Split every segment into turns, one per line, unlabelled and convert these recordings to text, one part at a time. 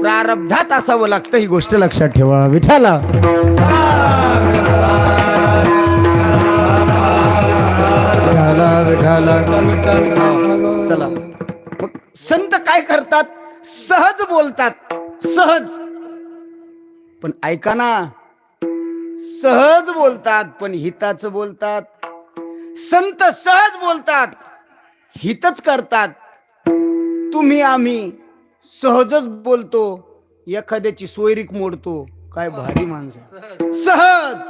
प्रारब्धात असावं लागतं ही गोष्ट लक्षात ठेवा. विठाला चला. मग संत काय करतात? सहज बोलतात. सहज. पण ऐका ना. सहज बोलतात पण हिताच बोलतात. संत सहज बोलतात. हितच करतात. तुम्ही आम्ही. सहजच बोलतो एखाद्याची सोयरीक मोडतो. काय भारी माणसं सहज!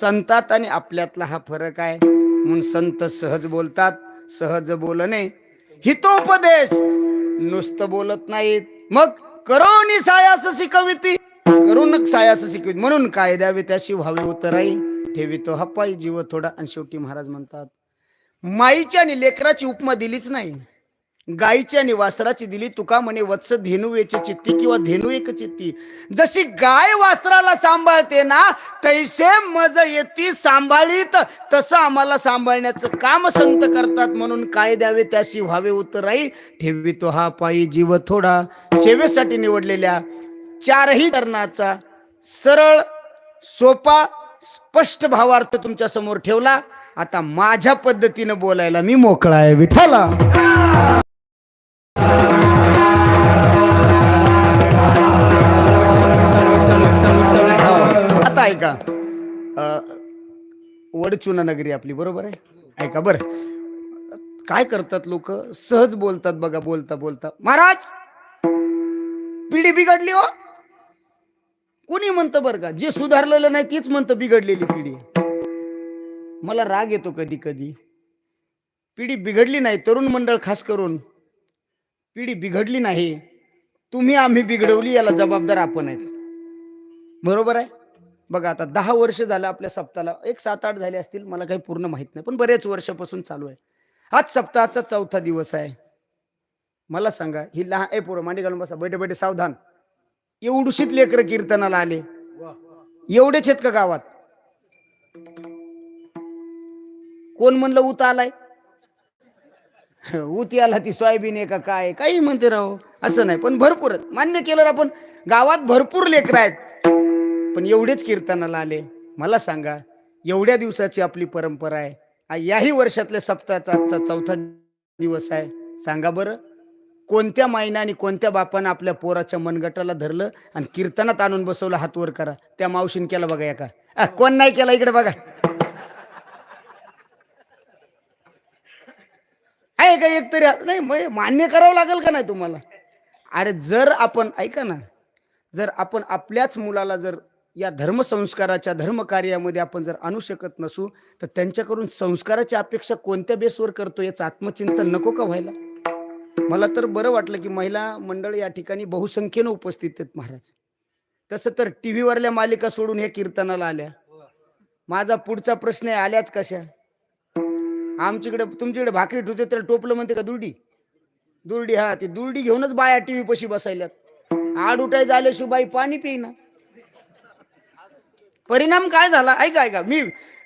संतात आणि आपल्यातला हा फरक आहे. म्हणून संत सहज बोलतात सहज बोलणे. हितोपदेश! नुसतं बोलत नाहीत. मग करोनी सायास शिकविती करून सायास शिकवित म्हणून काय द्यावे त्याशी व्हावी उतराई. ठेवितो हप्पाई जीव थोडा. आणि शेवटी महाराज म्हणतात माईची आणि लेकराची उपमा दिलीच नाही. गायीची आणि वासराची दिली. तुका म्हणे वत्स धेनू चित्ती किंवा धेनू एक चित्ती जशी गाय वासराला सांभाळते ना तैसे मज येती सांभाळीत. तसं आम्हाला सांभाळण्याचं काम संत करतात. म्हणून काय द्यावे त्याशी व्हावे उतराई ठेवितो हा पायी जीव थोडा. सेवेसाठी निवडलेल्या चारही चरणाचा सरळ सोपा स्पष्ट भावार्थ तुमच्यासमोर ठेवला. आता माझ्या पद्धतीनं बोलायला मी मोकळा आहे. विठाला का वडचुना नगरी आपली बरोबर आहे? ऐका बर. काय करतात लोक? सहज बोलतात बघा बोलता बोलता. महाराज! पिढी बिघडली हो. कोणी म्हणतं बरं का? जे सुधारलेलं नाही तीच म्हणतं बिघडलेली पिढी. मला राग येतो कधी कधी. पिढी बिघडली नाही तरुण मंडळ खास करून. पिढी बिघडली नाही. तुम्ही आम्ही बिघडवली याला जबाबदार आपण आहेत. बरोबर आहे? बघा आता दहा वर्ष झालं आपल्या सप्ताहाला. एक सात आठ झाले असतील मला काही पूर्ण माहीत नाही. पण बरेच वर्षापासून चालू आहे. आज सप्ताहाचा चौथा दिवस आहे. मला सांगा ही लहान ए पोरं मांडी घालून बसा. बैठे बैठे सावधान. एवढूशीत लेकर कीर्तनाला आले. एवढेच आहेत का गावात? कोण म्हणलं ऊत आलाय? ऊत आला ती सोयाबीन आहे का काय? काही म्हणते राहो असं नाही. पण भरपूर मान्य केलं आपण गावात भरपूर लेकर आहेत. पण एवढेच कीर्तनाला आले. मला सांगा एवढ्या दिवसाची आपली परंपरा आहे. याही वर्षातल्या सप्ताहाचा आजचा चौथा दिवस आहे. सांगा बरं कोणत्या माईनं आणि कोणत्या बापानं आपल्या पोराच्या मनगटाला धरलं आणि कीर्तनात आणून बसवलं हात वर करा. त्या मावशीन केला बघा एका. आ, कोण नाही केला इकडे बघा. आहे का एक तरी? नाही मान्य करावं लागेल का नाही तुम्हाला? अरे जर आपण ऐका ना जर आपण आपल्याच मुलाला जर या धर्मसंस्काराच्या धर्मकार्यामध्ये आपण जर आणू शकत नसू तर त्यांच्याकडून संस्काराची अपेक्षा कोणत्या बेसवर करतो याचं आत्मचिंतन नको का व्हायला? मला तर बरं वाटलं की महिला मंडळ या ठिकाणी बहुसंख्येनं उपस्थित आहेत महाराज. तसं तर टी व्हीवरल्या मालिका सोडून हे कीर्तनाला आल्या. माझा पुढचा प्रश्न आहे आल्याच कशा? आमच्याकडे तुमच्याकडे भाकरी ठेवते त्याला टोपलं म्हणते का दुर्डी? दुर्डी हा ती दुर्डी घेऊनच बाया टीव्ही पशी बसायल्यात. आड उठाय झाल्याशिवाय बाई पाणी पिईना. परिणाम काय झाला? ऐका ऐका. मी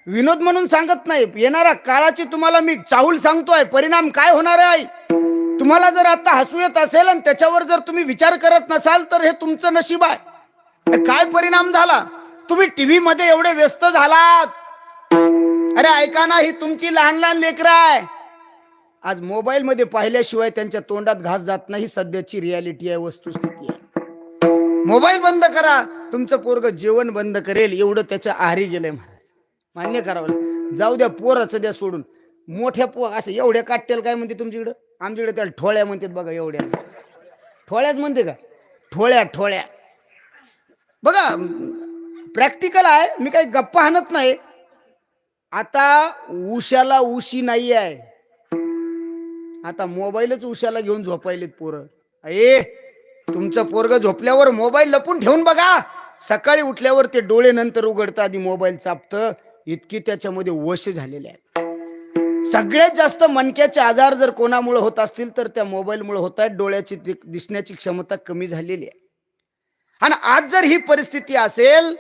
विनोद म्हणून सांगत नाही. येणाऱ्या काळाची तुम्हाला मी चाहूल सांगतोय. परिणाम काय होणार आहे तुम्हाला जर आता हसू येत असेल आणि त्याच्यावर जर तुम्ही विचार करत नसाल तर हे तुमचं नशीब आहे. काय परिणाम झाला? तुम्ही टीव्ही मध्ये एवढे व्यस्त झालात. अरे ऐका ना ही तुमची लहान लहान लेकरं आहे. आज मोबाईल मध्ये पाहिल्याशिवाय त्यांच्या तोंडात घास जात नाही. सध्याची रियालिटी आहे वस्तुस्थिती आहे. मोबाईल बंद करा. तुमचं पोरग जेवण बंद करेल एवढं त्याच्या आहारी गेलंय महाराज. मान्य करावं जाऊ द्या पोराचं द्या सोडून. मोठ्या पो असं एवढ्या काटतेल काय म्हणते तुमच्याकडं? आमच्याकडे त्याला ठोळ्या म्हणतात बघा एवढ्या. ठोळ्याच म्हणते का? ठोळ्या ठोळ्या. बघा प्रॅक्टिकल आहे मी काही गप्पा हाणत नाही. आता उशाला उशी नाही आहे. आता मोबाईलच उशाला घेऊन झोपायलेत पोरं. ए तुमचं पोरग झोपल्यावर मोबाईल लपून ठेवून बघा. सकाळी उठल्यावर ते डोळे नंतर उघडतं आधी मोबाईल चापतं. इतकी त्याच्यामध्ये वश झालेले आहेत. सगळ्यात जास्त मणक्याचे आजार जर कोणामुळे होत असतील तर त्या मोबाईलमुळे होत आहेत. डोळ्याची दिसण्याची क्षमता कमी झालेली आहे. आणि आज जर ही परिस्थिती असेल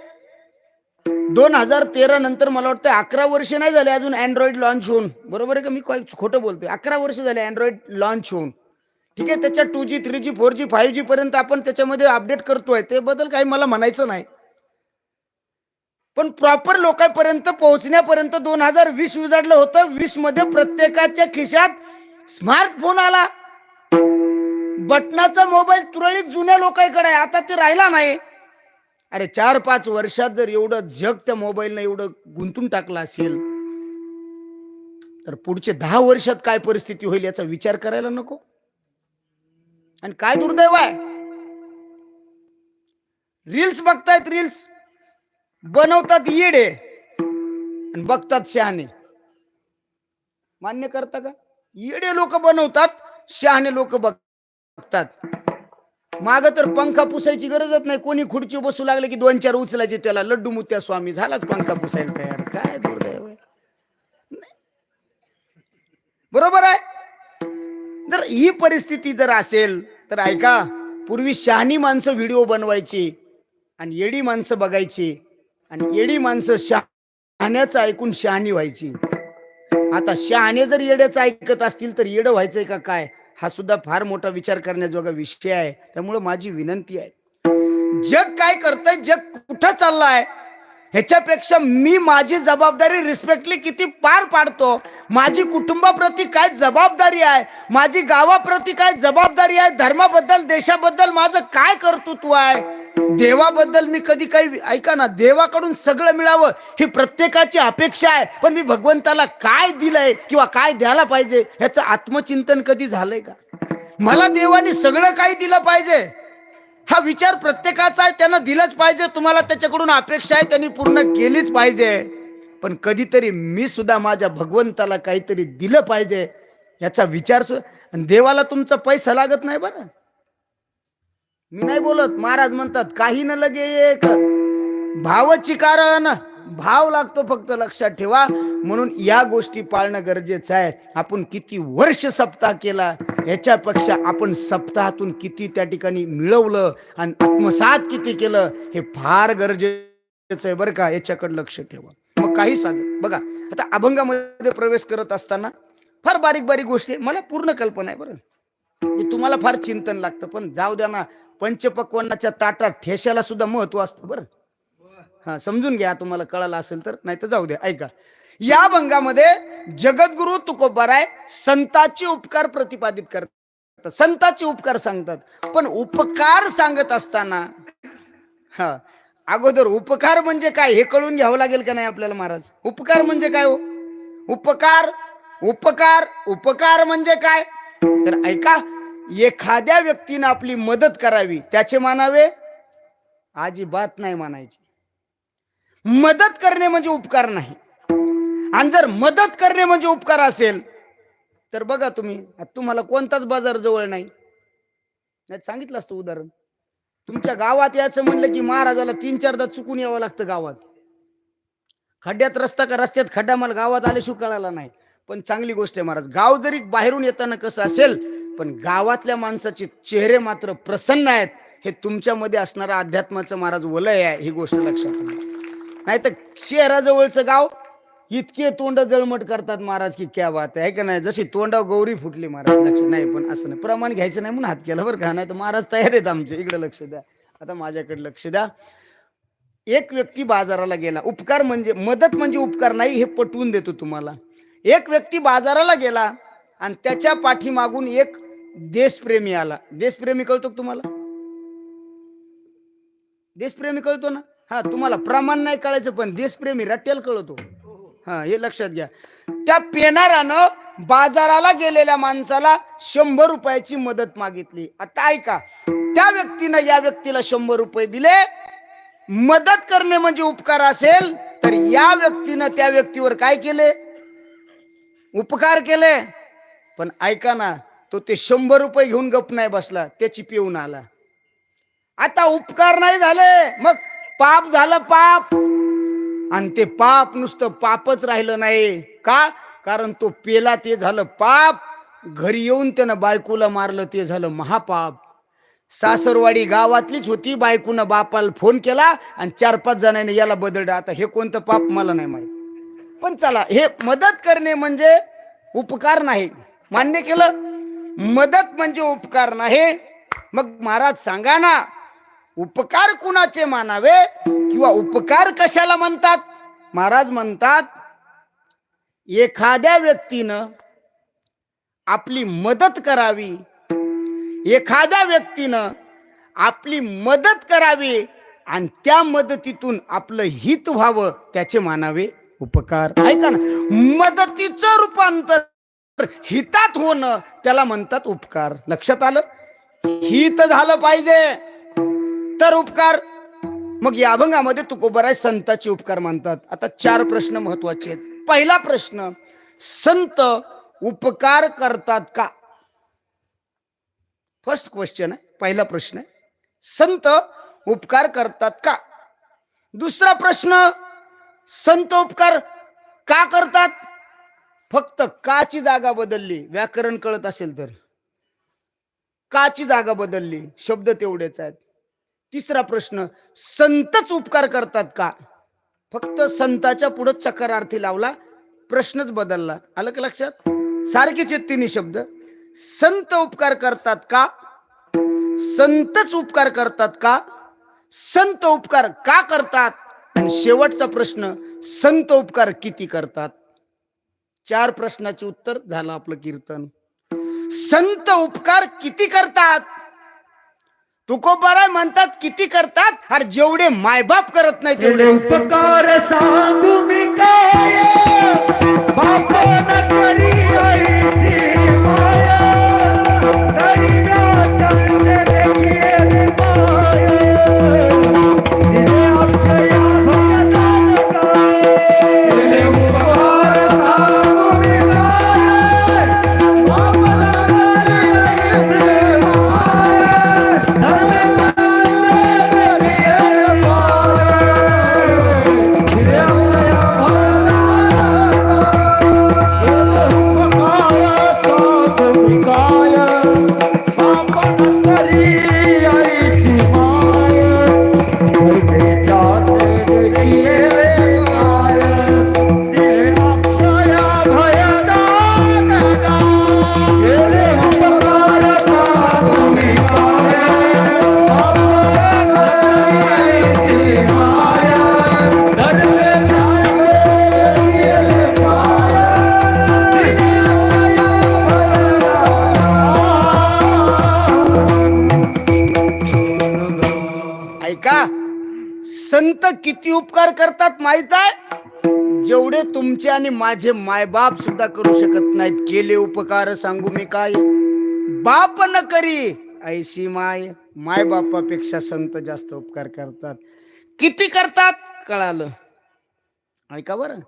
दोन हजार तेरा नंतर मला वाटतं अकरा वर्ष नाही झाले अजून अँड्रॉइड लॉन्च होऊन. बरोबर आहे का? मी खोटं बोलतोय. अकरा वर्ष झाले अँड्रॉइड लॉन्च होऊन. ठीक आहे त्याच्या two G three G four G five G पर्यंत आपण त्याच्यामध्ये अपडेट करतोय. ते बद्दल काही मला म्हणायचं नाही. पण प्रॉपर लोकांपर्यंत पोहोचण्यापर्यंत दोन हजार वीस उजाडलं होतं. वीसमध्ये प्रत्येकाच्या खिशात स्मार्टफोन आला. बटनाचा मोबाईल तुरळीत जुन्या लोकांकडे आहे. आता ते राहिला नाही. अरे चार पाच वर्षात जर एवढं जग त्या मोबाईलनं एवढं गुंतून टाकलं असेल तर पुढचे दहा वर्षात काय परिस्थिती होईल याचा विचार करायला नको. आणि काय दुर्दैव आहे? रील्स बघतायत रील्स बनवतात येडे आणि बघतात शहाणे. मान्य करता का? येडे लोक बनवतात शहाणे लोक बघतात. माग तर पंखा पुसायची गरजच नाही. कोणी खुर्ची बसू लागले की दोन चार उचलायचे त्याला. लड्डू मुत्या स्वामी झालाच पंखा पुसायला तयार. काय दुर्दैव नाही. बरोबर आहे? जर ही परिस्थिती जर असेल तर ऐका पूर्वी शहाणी माणसं व्हिडिओ बनवायची आणि येडी माणसं बघायची आणि येडी माणसं शहाण्याचं ऐकून शहाणी व्हायची. आता शहाणे जर येड्याचं ऐकत असतील तर येडं व्हायचंय का काय? हा सुद्धा फार मोठा विचार करण्याजोगा विषय आहे. त्यामुळे माझी विनंती आहे. जग काय करतंय? जग कुठं चाललंय? ह्याच्यापेक्षा मी माझी जबाबदारी रिस्पेक्टली किती पार पाडतो? माझी कुटुंबाप्रती काय जबाबदारी आहे? माझी गावाप्रती काय जबाबदारी आहे? धर्माबद्दल देशाबद्दल माझं काय कर्तृत्व आहे? देवाबद्दल मी कधी काही ऐका ना देवाकडून सगळं मिळावं ही प्रत्येकाची अपेक्षा आहे. पण मी भगवंताला काय दिलंय किंवा काय द्यायला पाहिजे ह्याचं आत्मचिंतन कधी झालंय का? मला देवाने सगळं काही दिलं पाहिजे. हा विचार प्रत्येकाचा आहे त्यांना दिलंच पाहिजे. तुम्हाला त्याच्याकडून अपेक्षा आहे त्यांनी पूर्ण केलीच पाहिजे. पण कधीतरी मी सुद्धा माझ्या भगवंताला काहीतरी दिलं पाहिजे याचा विचार सु- आणि देवाला तुमचा पैसा लागत नाही बरं. मी नाही बोलत महाराज म्हणतात काही न लगे एक. भावची कारण. भाव लागतो फक्त लक्षात ठेवा. म्हणून या गोष्टी पाळणं गरजेचं आहे. आपण किती वर्ष सप्ताह केला याच्यापेक्षा आपण सप्ताहातून किती त्या ठिकाणी मिळवलं आणि आत्मसात किती केलं हे फार गरजेचं आहे बरं का? याच्याकडे लक्ष ठेवा. मग काही सांग बघा आता अभंगामध्ये प्रवेश करत असताना फार बारीक बारीक गोष्टी आहे. मला पूर्ण कल्पना आहे बरं. तुम्हाला फार चिंतन लागतं पण जाऊ द्या ना पंचपक्वानाच्या ताटात ठेशाला सुद्धा महत्त्व असतं बरं. हा समजून घ्या तुम्हाला कळालं असेल तर नाही तर जाऊ द्या ऐका. या भंगामध्ये जगद्गुरु तुकोबाराय संताचे उपकार प्रतिपादित करतात. संताचे उपकार सांगतात. पण उपकार सांगत असताना हा अगोदर उपकार म्हणजे काय हे कळून घ्यावं लागेल का नाही आपल्याला महाराज? उपकार म्हणजे काय हो? उपकार उपकार उपकार म्हणजे काय? तर ऐका एखाद्या व्यक्तीनं आपली मदत करावी त्याचे मानावे? अजिबात नाही मानायची. मदत करणे म्हणजे उपकार नाही. आणि जर मदत करणे म्हणजे उपकार असेल तर बघा तुम्ही तुम्हाला कोणताच बाजार जवळ नाही. नाही सांगितलं असतं उदाहरण. तुमच्या गावात यायचं म्हणलं की महाराजाला तीन चारदा चुकून यावं लागतं गावात. खड्ड्यात रस्ता का रस्त्यात खड्डा मला गावात आले कळाला नाही. पण चांगली गोष्ट आहे महाराज गाव जरी बाहेरून येताना कसं असेल पण गावातल्या माणसाचे चेहरे मात्र प्रसन्न आहेत हे तुमच्यामध्ये असणारा अध्यात्माचं महाराज वलय आहे ही गोष्ट लक्षात नाही तर शहराजवळचं गाव इतके तोंड जळमट करतात महाराज की क्या बात आहे. का नाही? जशी तोंडा गौरी फुटली महाराज लक्ष नाही पण असं नाही. प्रमाण घ्यायचं नाही म्हणून हात केला बरं का. नाही तर महाराज तयार आहेत आमचे. इकडे लक्ष द्या. आता माझ्याकडे लक्ष द्या. एक व्यक्ती बाजाराला गेला. उपकार म्हणजे मदत म्हणजे उपकार नाही हे पटवून देतो तुम्हाला. एक व्यक्ती बाजाराला गेला आणि त्याच्या पाठीमागून एक देशप्रेमी आला. देशप्रेमी कळतो तुम्हाला? देशप्रेमी कळतो ना? हा तुम्हाला प्रमाण नाही कळायचं पण देशप्रेमी रट्टेल कळतो हा हे लक्षात घ्या. त्या पेनारानं बाजाराला गेलेल्या माणसाला शंभर रुपयाची मदत मागितली. आता ऐका त्या व्यक्तीनं या व्यक्तीला शंभर रुपये दिले. मदत करणे म्हणजे उपकार असेल तर या व्यक्तीनं त्या व्यक्तीवर काय केले? उपकार केले. पण ऐका ना तो ते शंभर रुपये घेऊन गप नाही बसला त्याची पिऊन आला. आता उपकार नाही झाले मग पाप झालं पाप. आणि ते पाप नुसतं पापच राहिलं नाही. का? कारण तो पेला ते झालं पाप. घरी येऊन त्यानं बायकोला मारलं ते झालं महापाप. सासरवाडी गावातलीच होती बायकोनं बापाला फोन केला आणि चार पाच जणांनी याला बदललं. आता हे कोणतं पाप मला नाही माहीत. पण चला हे मदत करणे म्हणजे उपकार नाही. मान्य केलं? मदत म्हणजे उपकार नाही. मग महाराज सांगा ना उपकार कुणाचे मानावे किंवा उपकार कशाला म्हणतात? महाराज म्हणतात एखाद्या व्यक्तीनं आपली मदत करावी. एखाद्या व्यक्तीनं आपली मदत करावी आणि त्या मदतीतून आपलं हित व्हावं त्याचे मानावे उपकार. ऐका ना मदतीचं रूपांतर हितात होणं त्याला म्हणतात उपकार. लक्षात आलं? हित झालं पाहिजे. तर उपकार? मग या अभंगामध्ये तुकोबराय संताचे उपकार मानतात. आता चार प्रश्न महत्त्वाचे आहेत. पहिला प्रश्न संत उपकार करतात का? फर्स्ट क्वेश्चन आहे. पहिला प्रश्न आहे. संत उपकार करतात का? दुसरा प्रश्न संत उपकार का करतात? फक्त काची जागा बदलली. व्याकरण कळत असेल तर. काची जागा बदलली. शब्द तेवढेच आहेत. तिसरा प्रश्न संतच उपकार करतात का? फक्त संताच्या पुढे चकारार्थी लावला प्रश्नच बदलला. आलं का लक्षात? सारखेच आहेत तिन्ही शब्द. संत उपकार करतात का? संतच उपकार करतात का? संत उपकार का करतात? आणि शेवटचा प्रश्न संत उपकार किती करतात? चार प्रश्नाचे उत्तर झालं आपलं कीर्तन. संत उपकार किती करतात? तुकोबाराय म्हणतात किती करतात? अरे जेवढे मायबाप करत नाही तेवढे.
उपकार सांगू मी काय? उपकार
करतात माहीत आहे? जेवढे तुमचे आणि माझे मायबाप सुद्धा करू शकत नाहीत. केले उपकार सांगू मी काय? बाप न करी ऐशी माय माय बापापेक्षा संत जास्त उपकार करतात. किती करतात? कळालं. ऐका बरं.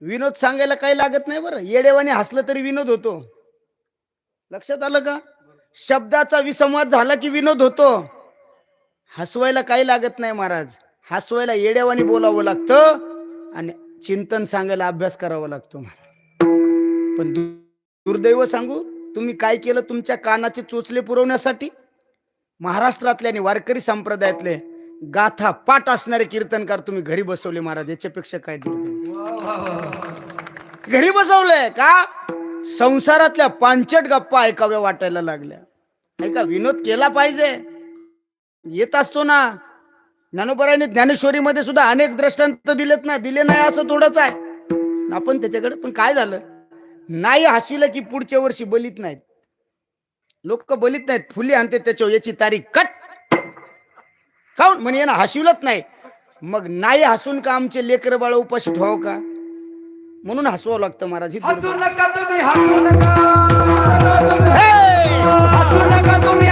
विनोद सांगायला काही लागत नाही बरं. येडेवाने हसलं तरी विनोद होतो. लक्षात आलं का? शब्दाचा विसंवाद झाला की विनोद होतो. हसवायला काही लागत नाही महाराज. हसवायला येड्यावानी बोलावं लागतं आणि चिंतन सांगायला अभ्यास करावा लागतो पण दुर्दैव सांगू तुम्ही काय केलं तुमच्या कानाचे चोचले पुरवण्यासाठी? महाराष्ट्रातले आणि वारकरी संप्रदायातले गाथा पाठ असणारे कीर्तनकार तुम्ही घरी बसवले महाराज याच्यापेक्षा काय घरी बसवलंय का? संसारातल्या पांचट गप्पा ऐकाव्या वाटायला लागल्या. ऐका विनोद केला पाहिजे. येत असतो ना ज्ञानोबराने ज्ञानेश्वरीमध्ये सुद्धा अनेक दृष्टांत दिलेत ना दिले नाही असं थोडंच आहे. आपण त्याच्याकडे पण काय झालं? नाही हसविलं की पुढच्या वर्षी बलित नाहीत. लोक बलित नाहीत. फुले आणते त्याच्यावर याची तारीख कट. काऊन? म्हणजे ना हसविलत नाही. मग नाही हसून का आमचे लेकर बाळ उपाशी ठेवावं का? म्हणून हसवावं लागतं महाराज.
हसू
दुर्दैव.
नका तुम्ही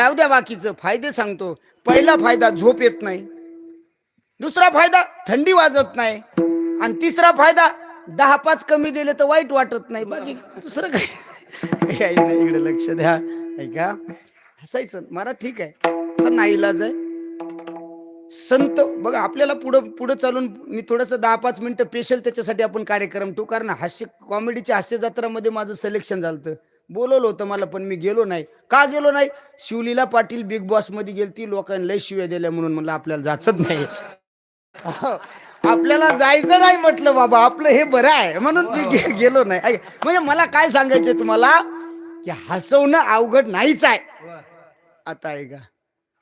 जाऊ द्या बाकीचं फायदे सांगतो. पहिला फायदा झोप येत नाही. दुसरा फायदा थंडी वाजत नाही. आणि तिसरा फायदा दहा पाच कमी दिले तर वाईट वाटत नाही. बाकी दुसरं काय नाही. इकडे लक्ष द्या. ऐका. हसायचं. मला ठीक आहे. आता नाही इलाज आहे. संत बघा आपल्याला पुढं पुढं चालून मी थोडस दहा पाच मिनिटं पेशल त्याच्यासाठी आपण कार्यक्रम ठेवू. कारण हास्य कॉमेडीच्या हास्य जत्रामध्ये माझं सिलेक्शन झालं बोलवलं होतं मला पण मी गेलो नाही. का गेलो नाही? शिवलीला पाटील बिग बॉसमध्ये गेलती लोकांना लय शिव्या दिल्या म्हणून म्हणलं आपल्याला जाचत नाही. आपल्याला जायचं नाही म्हटलं बाबा आपलं हे बरं आहे म्हणून मी गेलो नाही. म्हणजे मला काय सांगायचंय तुम्हाला? की हसवणं अवघड नाहीच आहे. आता आहे का?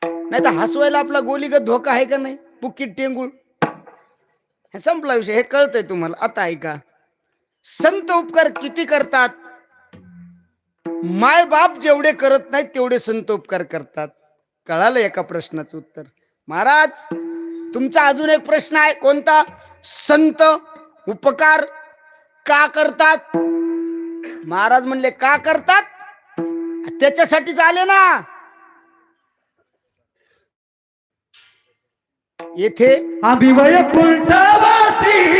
नाही तर हसवायला आपला गोलीगत धोका आहे का नाही? पुकीट टेंगुळ. हे संपला विषय हे कळतंय तुम्हाला. आता ऐका संत उपकार किती करतात? माय बाप जेवढे करत नाहीत तेवढे संत उपकार करतात. कळालं एका प्रश्नाचं उत्तर? महाराज तुमचा अजून एक प्रश्न आहे. कोणता? संत उपकार का करतात? महाराज म्हणले का करतात? त्याच्यासाठीच आले ना. येथे
अभिवय वैकुंठवासी